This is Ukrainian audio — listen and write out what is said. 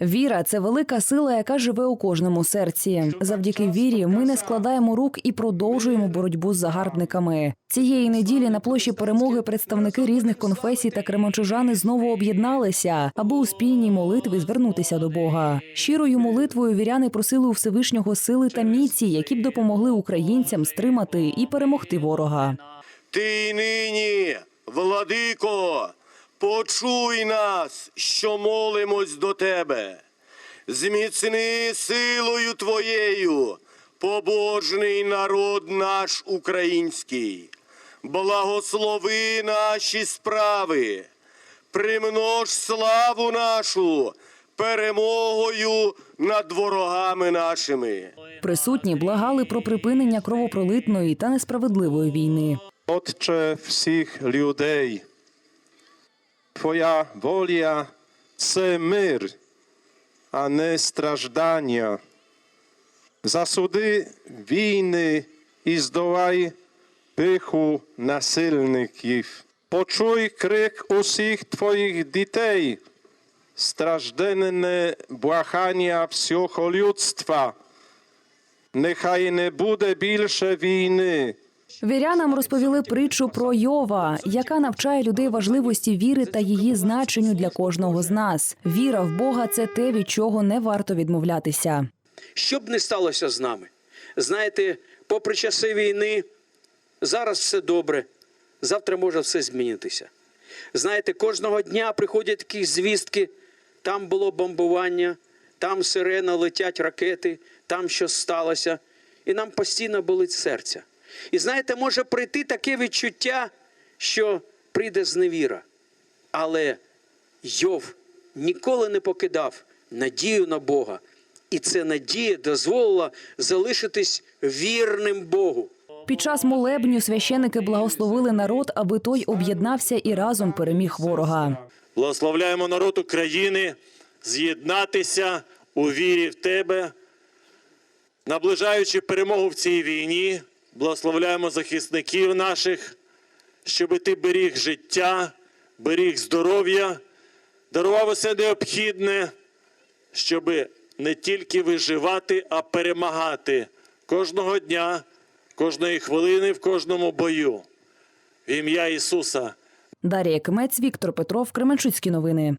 Віра це велика сила, яка живе у кожному серці. Завдяки вірі ми не складаємо рук і продовжуємо боротьбу з загарбниками. Цієї неділі на площі перемоги представники різних конфесій та кременчужани знову об'єдналися, аби у спільній молитві звернутися до Бога. Щирою молитвою віряни просили у Всевишнього сили та міці, які б допомогли українцям стримати і перемогти ворога. Ти нині, владико, почуй нас, що молимось до тебе. Зміцни силою твоєю, побожний народ наш український. Благослови наші справи, примнож славу нашу перемогою над ворогами нашими. Присутні благали про припинення кровопролитної та несправедливої війни. Отче всіх людей, Твоя воля це мир, а не страждання. Засуди війни і здолай пиху насильників. Почуй крик усіх Твоїх дітей, стражденне благання всього людства. Нехай не буде більше війни. Вірянам розповіли притчу про Йова, яка навчає людей важливості віри та її значенню для кожного з нас. Віра в Бога це те, від чого не варто відмовлятися. Що б не сталося з нами. Знаєте, попри часи війни, зараз все добре, завтра може все змінитися. Знаєте, кожного дня приходять якісь звістки, там було бомбування, там сирена, летять ракети, там щось сталося. І нам постійно болить серце. І знаєте, може прийти таке відчуття, що прийде зневіра. Але Йов ніколи не покидав надію на Бога. І ця надія дозволила залишитись вірним Богу. Під час молебню священики благословили народ, аби той об'єднався і разом переміг ворога. Благословляємо народ України з'єднатися у вірі в тебе, наближаючи перемогу в цій війні, благословляємо захисників наших, щоб ти беріг життя, беріг здоров'я, дарував усе необхідне, щоб не тільки виживати, а перемагати кожного дня, кожної хвилини в кожному бою. В ім'я Ісуса. Дар'я Кмець, Віктор Петров, Кременчуцькі новини.